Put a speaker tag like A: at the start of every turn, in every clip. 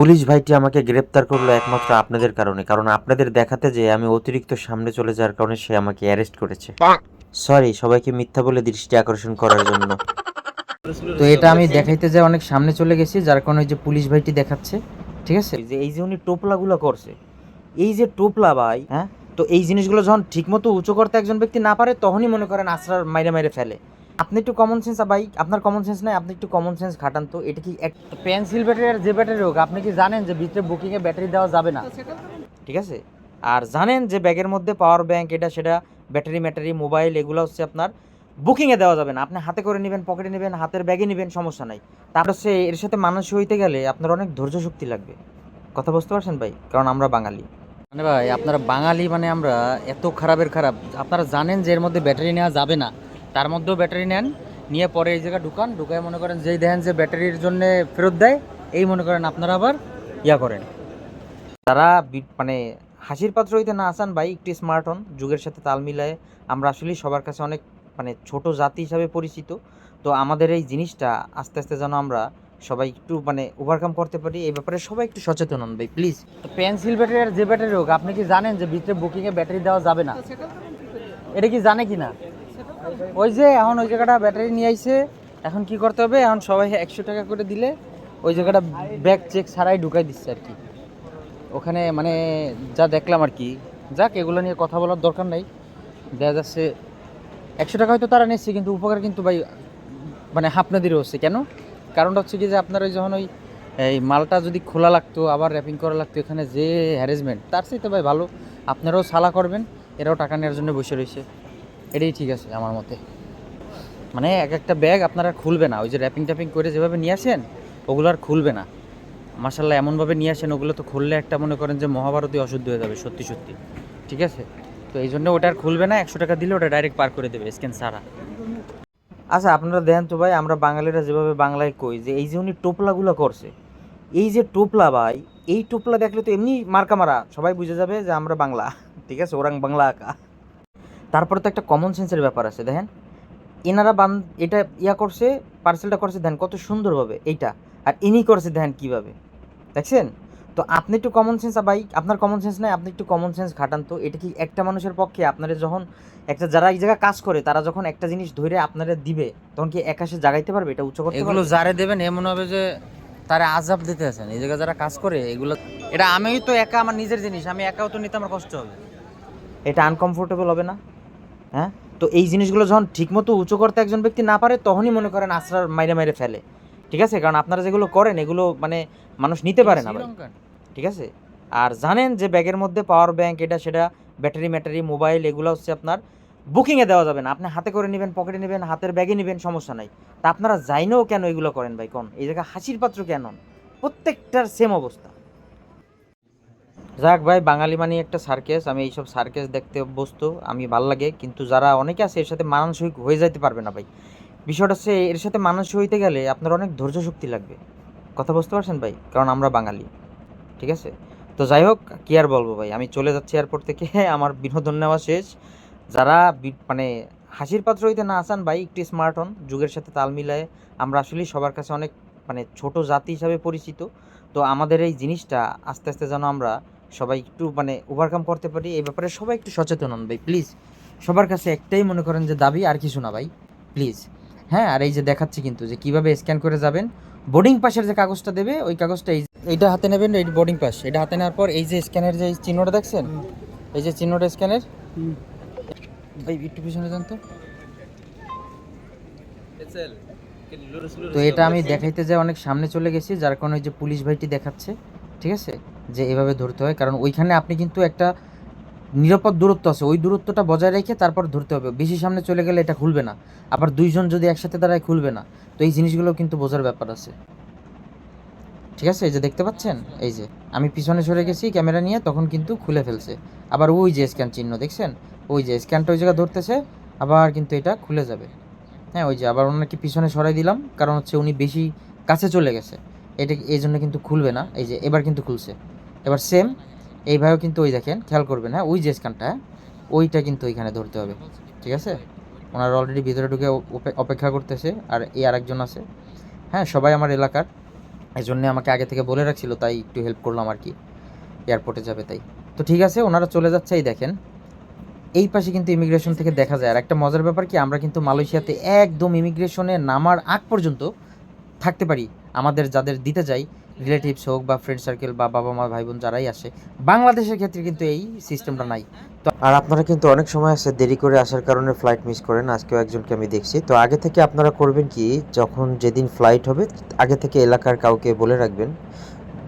A: Police ভাইটি আমাকে গ্রেপ্তার করল একমাত্র আপনাদের কারণে কারণ আপনাদের দেখাতে যে আমি অতিরিক্ত সামনে চলে যাওয়ার কারণে সে আমাকে অ্যারেস্ট করেছে। সরি সবাইকে মিথ্যা বলে দৃষ্টি আকর্ষণ করার জন্য। তো এটা আমি দেখাইতে যাই অনেক সামনে চলে গেছি যার কারণে ওই যে পুলিশ ভাইটি দেখাচ্ছে ঠিক আছে? যে এই যে উনি টোপলাগুলো করছে এই যে টোপলা ভাই হ্যাঁ? তো এই জিনিসগুলো যখন ঠিকমতো উঁচু করতে একজন ব্যক্তি না পারে তখনই মনে করেন আশ্রার মাইরে মাইরে ফেলে। আপনি একটু কমন সেন্স ভাই আপনার কমন সেন্স নাই আপনি একটু কমন সেন্স খাটান তো এটা কি এক পেন্সিল ব্যাটারি আর যে ব্যাটারি হোক আপনি কি জানেন যে ভিতরে বুকিংয়ে ব্যাটারি দেওয়া যাবে না? ঠিক আছে? আর জানেন যে ব্যাগের মধ্যে পাওয়ার ব্যাংক এটা সেটা ব্যাটারি ম্যাটারি মোবাইল এগুলো হচ্ছে আপনার বুকিংয়ে দেওয়া যাবে না। আপনি হাতে করে নেবেন পকেটে নেবেন হাতের ব্যাগে নেবেন সমস্যা নাই। তারপর হচ্ছে এর সাথে মানুষ হইতে গেলে আপনার অনেক ধৈর্য শক্তি লাগবে। কথা বুঝতে পারছেন ভাই? কারণ আমরা বাঙালি। মানে ভাই আপনারা বাঙালি মানে আমরা এত খারাপের খারাপ। আপনারা জানেন যে এর মধ্যে ব্যাটারি নেওয়া যাবে না। তার মধ্যেও ব্যাটারি নেন নিয়ে পরে এই জায়গায় ঢুকান ঢুকায় মনে করেন যেই দেখেন যে ব্যাটারির জন্য ফেরত দেয় এই মনে করেন আপনারা আবার ইয়া করেন। তারা মানে হাসির পাত্র হইতে না আসান ভাই একটি স্মার্ট হন যুগের সাথে তাল মিলায়ে। আমরা আসলেই সবার কাছে অনেক মানে ছোট জাতি হিসাবে পরিচিত। তো আমাদের এই জিনিসটা আস্তে আস্তে যেন আমরা সবাই একটু মানে ওভারকাম করতে পারি এই ব্যাপারে সবাই একটু সচেতন হন ভাই প্লিজ তো পেন্সিল ব্যাটারি আর যে ব্যাটারি হোক আপনি কি জানেন যে ভিতরে বুকিংয়ে ব্যাটারি দেওয়া যাবে না? এটা কি জানে কি না? ওই যে এখন ওই জায়গাটা ব্যাটারি নিয়ে আইছে। এখন কি করতে হবে? এখন সবাই একশো টাকা করে দিলে ওই জায়গাটা ব্যাগ চেক ছাড়াই ঢুকাই দিচ্ছে আর কি। ওখানে মানে যা দেখলাম আর কি। যাক, এগুলো নিয়ে কথা বলার দরকার নাই। দেখা যাচ্ছে একশো টাকা হয়তো তারা নিচ্ছে কিন্তু উপকার কিন্তু ভাই মানে হাফনাদিরও হচ্ছে। কেন? কারণটা হচ্ছে কি যে আপনার ওই যখন ওই, এই মালটা যদি খোলা লাগতো, আবার র্যাপিং করা লাগতো, এখানে যে হ্যারেসমেন্ট তার চাইতে ভাই ভালো। আপনারাও সালা করবেন, এরাও টাকা নেওয়ার জন্য বসে রয়েছে। এটাই ঠিক আছে আমার মতে। মানে এক একটা ব্যাগ আপনারা খুলবে না, ওই যে র্যাপিং ট্যাপিং করে যেভাবে নিয়ে আসেন, ওগুলো আর খুলবে না। মাসাল্লাহ এমনভাবে নিয়ে আসেন, ওগুলো তো খুললে একটা মনে করেন যে মহাভারতই অশুদ্ধ হয়ে যাবে, সত্যি সত্যি। ঠিক আছে? তো এই জন্য ওটা আর খুলবে না, একশো টাকা দিলে ওটা ডাইরেক্ট পার করে দেবে স্ক্যান সারা আচ্ছা আপনারা দেখেন তো ভাই, আমরা বাঙালিরা যেভাবে বাংলায় কই, যে এই যে উনি টোপলাগুলো করছে, এই যে টোপলা ভাই, এই টোপলা দেখলে তো এমনি মার্কা মারা, সবাই বুঝে যাবে যে আমরা বাংলা। ঠিক আছে? ওরাং বাংলা আঁকা। তারপরে তো একটা কমন সেন্সের ব্যাপার আছে দেখেন। এনারা বান এটা ইয়া করছে পার্সেলটা করছে দেন কত সুন্দরভাবে এইটা। আর ইনি করছে দেখেন কীভাবে। দেখছেন? তো আপনি একটু কমন সেন্স ভাই আপনার কমন সেন্স নাই আপনি একটু কমন সেন্স খাটান তো। এটা কি একটা মানুষের পক্ষে? আপনারা যখন একটা যারা এই জায়গায় কাজ করে তারা যখন একটা জিনিস ধরে আপনারা দিবে তখন কি একাশে জাগাইতে পারবে? এটা উচ্চ করতে
B: এগুলো? যারে দেবেন এমন হবে যে তারা আজাব দিতে আছেন। এই জায়গায় যারা কাজ করে এগুলো এটা আমি তো একা আমার নিজের জিনিস আমি একাও তো নিতে আমার কষ্ট হবে।
A: এটা আনকমফোর্টেবল হবে না। হ্যাঁ? তো এই জিনিসগুলো যখন ঠিকমতো উঁচু করতে একজন ব্যক্তি না পারে তখনই মনে করেন আশ্রার মাইরে মাইরে ফেলে। ঠিক আছে? কারণ আপনারা যেগুলো করেন এগুলো মানে মানুষ নিতে পারে না ভাই। ঠিক আছে? আর জানেন যে ব্যাগের মধ্যে পাওয়ার ব্যাংক এটা সেটা ব্যাটারি ম্যাটারি মোবাইল এগুলো হচ্ছে আপনার বুকিংয়ে দেওয়া যাবে না। আপনি হাতে করে নেবেন পকেটে নেবেন হাতের ব্যাগে নেবেন সমস্যা নাই। তা আপনারা জাইনেও কেন এগুলো করেন ভাই? কোন? এই জায়গায় হাসির পাত্র কেন? প্রত্যেকটার সেম অবস্থা। যাক ভাই, বাঙালি মানে একটা সার্কেস আমি এইসব সার্কেস দেখতে অভ্যস্ত, আমি ভালো লাগে। কিন্তু যারা অনেকে আছে, এর সাথে মানানসই হয়ে যাইতে পারবে না ভাই। বিষয়টা হচ্ছে, এর সাথে মানানসই হইতে গেলে আপনার অনেক ধৈর্য শক্তি লাগবে। কথা বুঝতে পারছেন ভাই? কারণ আমরা বাঙালি, ঠিক আছে? তো যাই হোক, কী আর বলব ভাই? আমি চলে যাচ্ছি এয়ারপোর্ট থেকে, আমার বিনোদন নেওয়া শেষ। যারা মানে হাসির পাত্র হইতে না আসান ভাই, একটু স্মার্ট হন। যুগের সাথে তাল মিলায়ে, আমরা আসলেই সবার কাছে অনেক মানে ছোট জাতি হিসাবে পরিচিত। তো আমাদের এই জিনিসটা আস্তে আস্তে যেন আমরা সবাই একটু মানে ওভারকাম করতে পারি এই ব্যাপারে সবাই একটু সচেতন হন ভাই প্লিজ সবার কাছে একটাই মনে করেন যে দাবি আর কিছু না ভাই প্লিজ হ্যাঁ আর এই যে দেখাচ্ছি কিন্তু যে কীভাবে স্ক্যান করে যাবেন বোর্ডিং পাসের যে কাগজটা দেবে ওই কাগজটা এই এইটা হাতে নেবেন এই বোর্ডিং পাস এটা হাতে নেওয়ার পর এই যে স্ক্যানের যে এই চিহ্নটা দেখছেন? এই যে চিহ্নটা স্ক্যানের ভাই একটু পিছনে যান তো। তো এটা আমি দেখাইতে যাই অনেক সামনে চলে গেছি যার কারণে ওই যে পুলিশ ভাইটি দেখাচ্ছে ঠিক আছে? যে এভাবে ধরতে হয়। কারণ ওইখানে আপনি কিন্তু একটা নিরাপদ দূরত্ব আছে। ওই দূরত্বটা বজায় রেখে তারপর ধরতে হবে। বেশি সামনে চলে গেলে এটা খুলবে না। আবার দুইজন যদি একসাথে দাঁড়ায় খুলবে না। তো এই জিনিসগুলো কিন্তু বোঝার ব্যাপার আছে। ঠিক আছে? এই যে দেখতে পাচ্ছেন? এই যে, আমি পিছনে সরে গেছি, ক্যামেরা নিয়ে, তখন কিন্তু খুলে ফেলছে। আবার ওই যে স্ক্যান চিহ্ন, দেখছেন? ওই যে স্ক্যানটা ওই জায়গায় ধরতেছে, আবার কিন্তু এটা খুলে যাবে। হ্যাঁ ওই যে আবার ওনাকে পিছনে সরাই দিলাম, কারণ হচ্ছে উনি বেশি কাছে চলে গেছে। এটা এই জন্য কিন্তু খুলবে না। এই যে, এবার কিন্তু খুলছে। এবার সেম এইভাবেও কিন্তু ওই দেখেন, খেয়াল করবেন হ্যাঁ ওই যে স্ক্যানটা ওইটা কিন্তু ওইখানে ধরতে হবে, ঠিক আছে? ওনারা অলরেডি ভিতরে ঢুকে অপেক্ষা করতেছে, আর এই আরেকজন আছে হ্যাঁ সবাই আমার এলাকার এই জন্যে আমাকে আগে থেকে বলে রাখছিল, তাই একটু হেল্প করলাম আর কি এয়ারপোর্টে যাবে তাই। তো ঠিক আছে, ওনারা চলে যাচ্ছে, এই দেখেন, এই পাশে কিন্তু ইমিগ্রেশন থেকে দেখা যায়, আর একটা মজার ব্যাপার কি, আমরা কিন্তু মালয়েশিয়াতে একদম ইমিগ্রেশনে নামার আগ পর্যন্ত থাকতে পারি আমাদের যাদের দিতে যাই রিলেটিভস হোক বা ফ্রেন্ড সার্কেল বা বাবা মা, ভাই বোন যারাই আসে, বাংলাদেশের ক্ষেত্রে কিন্তু এই সিস্টেমটা নাই।
C: তো আর আপনারা কিন্তু অনেক সময় আসে দেরি করে আসার কারণে ফ্লাইট মিস করেন, আজকেও একজনকে আমি দেখছি। তো আগে থেকে আপনারা করবেন কি, যখন যেদিন ফ্লাইট হবে, আগে থেকে এলাকার কাউকে বলে রাখবেন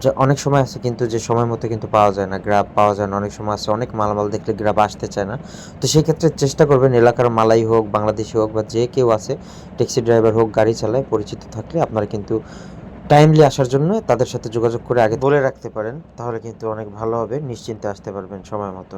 C: যে অনেক সময় আছে কিন্তু যে সময় মতো কিন্তু পাওয়া যায় না গ্রাব পাওয়া যায় না, অনেক সময় আছে, অনেক মালামাল দেখলে গ্রাব আসতে চায় না। তো সেই ক্ষেত্রে চেষ্টা করবেন এলাকার মালাই হোক, বাংলাদেশি হোক বা যে কেউ আছে ট্যাক্সি ড্রাইভার হোক, গাড়ি চালায় পরিচিত থাকলে আপনারা কিন্তু টাইমলি আসার জন্য তাদের সাথে যোগাযোগ করে আগে বলে রাখতে পারেন, তাহলে কিন্তু অনেক ভালো হবে, নিশ্চিন্তে আসতে পারবেন সময় মতো।